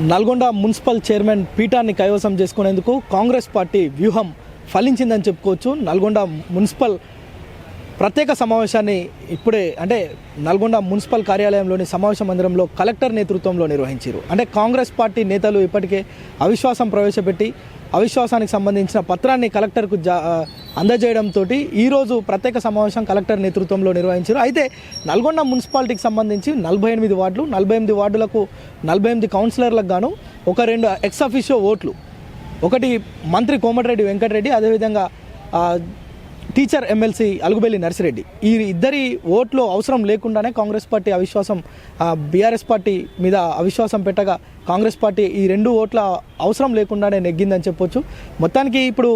Nalgonda municipal chairman పీఠాన్ని కైవసం చేసుకునేందుకు కాంగ్రెస్ పార్టీ వ్యూహం ఫలించిందని చెప్పుకోవచ్చు. నల్గొండ మున్సిపల్ ప్రత్యేక సమావేశాన్ని ఇప్పుడే అంటే నల్గొండ మున్సిపల్ కార్యాలయంలోని సమావేశ మందిరంలో కలెక్టర్ నేతృత్వంలో నిర్వహించారు. అంటే కాంగ్రెస్ పార్టీ నేతలు ఇప్పటికే అవిశ్వాసం ప్రవేశపెట్టి అవిశ్వాసానికి సంబంధించిన పత్రాన్ని కలెక్టర్కు జా అందజేయడంతో ఈరోజు ప్రత్యేక సమావేశం కలెక్టర్ నేతృత్వంలో నిర్వహించారు. అయితే నల్గొండ మున్సిపాలిటీకి సంబంధించి నలభై ఎనిమిది వార్డులు నలభై ఎనిమిది వార్డులకు నలభై ఎనిమిది కౌన్సిలర్లకు గాను ఒక రెండు ఎక్స్ అఫీషియో ఓట్లు. ఒకటి మంత్రి కోమటిరెడ్డి వెంకటరెడ్డి అదేవిధంగా టీచర్ ఎమ్మెల్సీ అలుగుబెల్లి నర్సిరెడ్డి. ఈ ఇద్దరి ఓట్లు అవసరం లేకుండానే కాంగ్రెస్ పార్టీ అవిశ్వాసం బీఆర్ఎస్ పార్టీ మీద అవిశ్వాసం పెట్టగా కాంగ్రెస్ పార్టీ ఈ రెండు ఓట్ల అవసరం లేకుండానే నెగ్గిందని చెప్పొచ్చు. మొత్తానికి ఇప్పుడు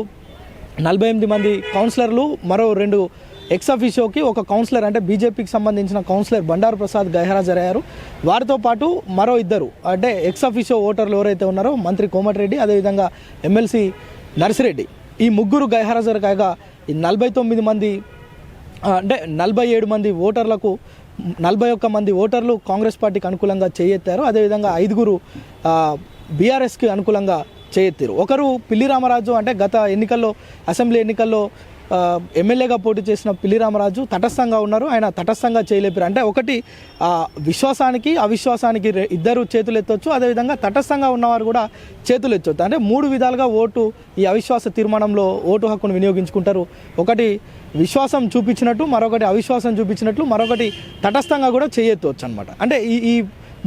నలభై ఎనిమిది మంది కౌన్సిలర్లు మరో రెండు ఎక్స్ అఫీషియోకి ఒక కౌన్సిలర్ అంటే బీజేపీకి సంబంధించిన కౌన్సిలర్ బండారు ప్రసాద్ గైహాజరయ్యారు వారితో పాటు మరో ఇద్దరు అంటే ఎక్స్ అఫీషియో ఓటర్లు ఎవరైతే ఉన్నారో మంత్రి కోమటిరెడ్డి అదేవిధంగా ఎమ్మెల్సీ నర్సిరెడ్డి. ఈ ముగ్గురు గైహాజరు కాగా ఈ నలభై తొమ్మిది మంది అంటే నలభై ఏడు మంది ఓటర్లకు నలభై ఒక్క మంది ఓటర్లు కాంగ్రెస్ పార్టీకి అనుకూలంగా చేయెత్తారు. అదేవిధంగా ఐదుగురు బీఆర్ఎస్కి అనుకూలంగా చేయెత్తారు. ఒకరు పిల్లి రామరాజు అంటే గత ఎన్నికల్లో అసెంబ్లీ ఎన్నికల్లో ఎమ్మెల్యేగా పోటీ చేసిన పిల్లి రామరాజు తటస్థంగా ఉన్నారు. ఆయన తటస్థంగా చేయలేపారు. అంటే ఒకటి విశ్వాసానికి అవిశ్వాసానికి ఇద్దరు చేతులు ఎత్తవచ్చు అదేవిధంగా తటస్థంగా ఉన్నవారు కూడా చేతులు ఎత్తవచ్చు అంటే మూడు విధాలుగా ఓటు ఈ అవిశ్వాస తీర్మానంలో ఓటు హక్కును వినియోగించుకుంటారు. ఒకటి విశ్వాసం చూపించినట్టు మరొకటి అవిశ్వాసం చూపించినట్లు మరొకటి తటస్థంగా కూడా చేయెత్తవచ్చు అనమాట అంటే ఈ ఈ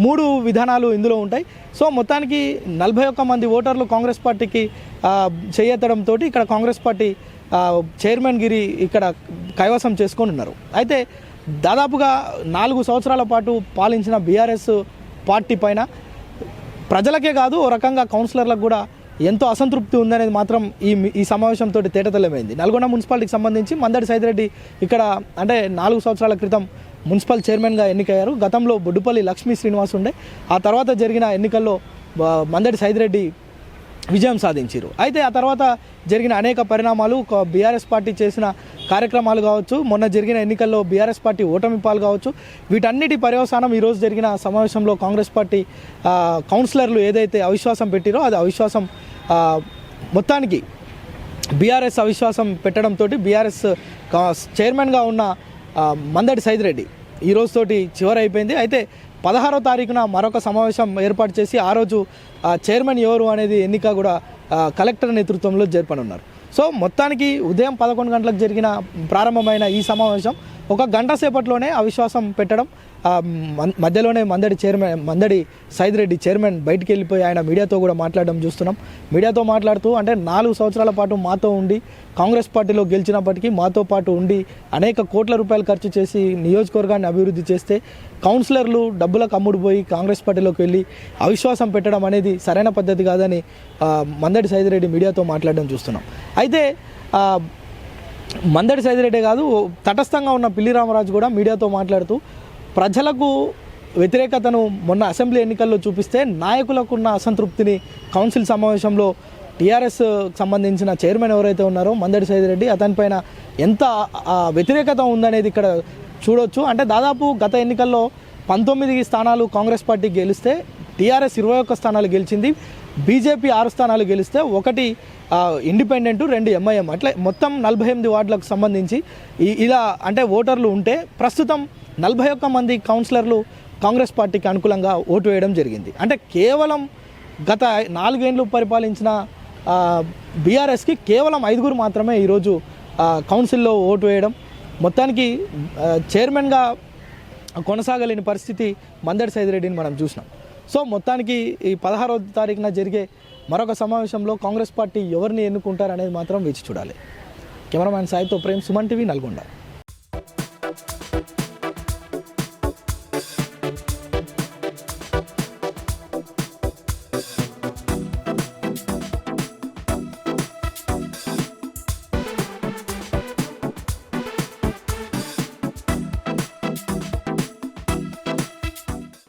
మూడు విధానాలు ఇందులో ఉంటాయి. సో మొత్తానికి నలభై ఒక్క మంది ఓటర్లు కాంగ్రెస్ పార్టీకి చేయెత్తడంతో ఇక్కడ కాంగ్రెస్ పార్టీ చైర్మన్ గిరి ఇక్కడ కైవసం చేసుకొని ఉన్నారు. అయితే దాదాపుగా నాలుగు సంవత్సరాల పాటు పాలించిన బీఆర్ఎస్ పార్టీ పైన ప్రజలకే కాదు ఓ రకంగా కౌన్సిలర్లకు కూడా ఎంతో అసంతృప్తి ఉందనేది మాత్రం ఈ ఈ సమావేశంతో తేటతెల్లమైంది నల్గొండ మున్సిపాలిటీకి సంబంధించి మందడి సైదిరెడ్డి ఇక్కడ అంటే నాలుగు సంవత్సరాల క్రితం మున్సిపల్ చైర్మన్గా ఎన్నికయ్యారు. గతంలో బొడ్డుపల్లి లక్ష్మీ శ్రీనివాస్ ఉండే. ఆ తర్వాత జరిగిన ఎన్నికల్లో మందడి సైదిరెడ్డి విజయం సాధించారు అయితే ఆ తర్వాత జరిగిన అనేక పరిణామాలు బీఆర్ఎస్ పార్టీ చేసిన కార్యక్రమాలు కావచ్చు మొన్న జరిగిన ఎన్నికల్లో బీఆర్ఎస్ పార్టీ ఓటమి పాలు కావచ్చు వీటన్నిటి పర్యవసానం ఈరోజు జరిగిన సమావేశంలో కాంగ్రెస్ పార్టీ కౌన్సిలర్లు ఏదైతే అవిశ్వాసం పెట్టిరో అది అవిశ్వాసం మొత్తానికి బీఆర్ఎస్ అవిశ్వాసం పెట్టడంతో బీఆర్ఎస్ చైర్మన్గా ఉన్న మందడి సైదిరెడ్డి ఈ రోజుతోటి చివరి అయిపోయింది. అయితే పదహారో తారీఖున మరొక సమావేశం ఏర్పాటు చేసి ఆ రోజు చైర్మన్ ఎవరు అనేది ఎన్నిక కూడా కలెక్టర్ నేతృత్వంలో జరపనున్నారు. సో మొత్తానికి ఉదయం పదకొండు గంటలకు జరిగిన ప్రారంభమైన ఈ సమావేశం ఒక గంట సేపట్లోనే అవిశ్వాసం పెట్టడం మధ్యలోనే మందడి చైర్మన్ మందడి సైదిరెడ్డి చైర్మన్ బయటికి వెళ్ళిపోయి ఆయన మీడియాతో కూడా మాట్లాడడం చూస్తున్నాం. మీడియాతో మాట్లాడుతూ అంటే నాలుగు సంవత్సరాల పాటు మాతో ఉండి కాంగ్రెస్ పార్టీలో గెలిచినప్పటికీ మాతో పాటు ఉండి అనేక కోట్ల రూపాయలు ఖర్చు చేసి నియోజకవర్గాన్ని అభివృద్ధి చేస్తే కౌన్సిలర్లు డబ్బులకు అమ్ముడుపోయి కాంగ్రెస్ పార్టీలోకి వెళ్ళి అవిశ్వాసం పెట్టడం అనేది సరైన పద్ధతి కాదని మందడి సైదిరెడ్డి మీడియాతో మాట్లాడడం చూస్తున్నాం. అయితే మందడి సైదిరెడ్డి కాదు తటస్థంగా ఉన్న పిల్లి రామరాజు కూడా మీడియాతో మాట్లాడుతూ ప్రజలకు వ్యతిరేకతను మొన్న అసెంబ్లీ ఎన్నికల్లో చూపిస్తే నాయకులకు ఉన్న అసంతృప్తిని కౌన్సిల్ సమావేశంలో టీఆర్ఎస్ సంబంధించిన చైర్మన్ ఎవరైతే ఉన్నారో మందడి సైదిరెడ్డి అతనిపైన ఎంత వ్యతిరేకత ఉందనేది ఇక్కడ చూడొచ్చు. అంటే దాదాపు గత ఎన్నికల్లో పంతొమ్మిది స్థానాలు కాంగ్రెస్ పార్టీ గెలిస్తే టీఆర్ఎస్ ఇరవై ఒక్క స్థానాలు గెలిచింది. బీజేపీ ఆరు స్థానాలు గెలిస్తే ఒకటి ఇండిపెండెంట్ రెండు ఎంఐఎం. అట్లా మొత్తం నలభై ఎనిమిది వార్డులకు సంబంధించి ఇలా అంటే ఓటర్లు ఉంటే ప్రస్తుతం నలభై ఒక్క మంది కౌన్సిలర్లు కాంగ్రెస్ పార్టీకి అనుకూలంగా ఓటు వేయడం జరిగింది. అంటే కేవలం గత నాలుగేండ్లు పరిపాలించిన బీఆర్ఎస్కి కేవలం ఐదుగురు మాత్రమే ఈరోజు కౌన్సిల్లో ఓటు వేయడం. మొత్తానికి చైర్మన్గా కొనసాగలేని పరిస్థితి మందడి సైదిరెడ్డిని మనం చూసినాం. సో మొత్తానికి ఈ పదహారవ తారీఖున జరిగే మరొక సమావేశంలో కాంగ్రెస్ పార్టీ ఎవరిని ఎన్నుకుంటారనేది మాత్రం వేచి చూడాలి. కెమెరామ్యాన్ సాయితో ప్రేమ్ సుమన్ టీవీ నల్గొండ.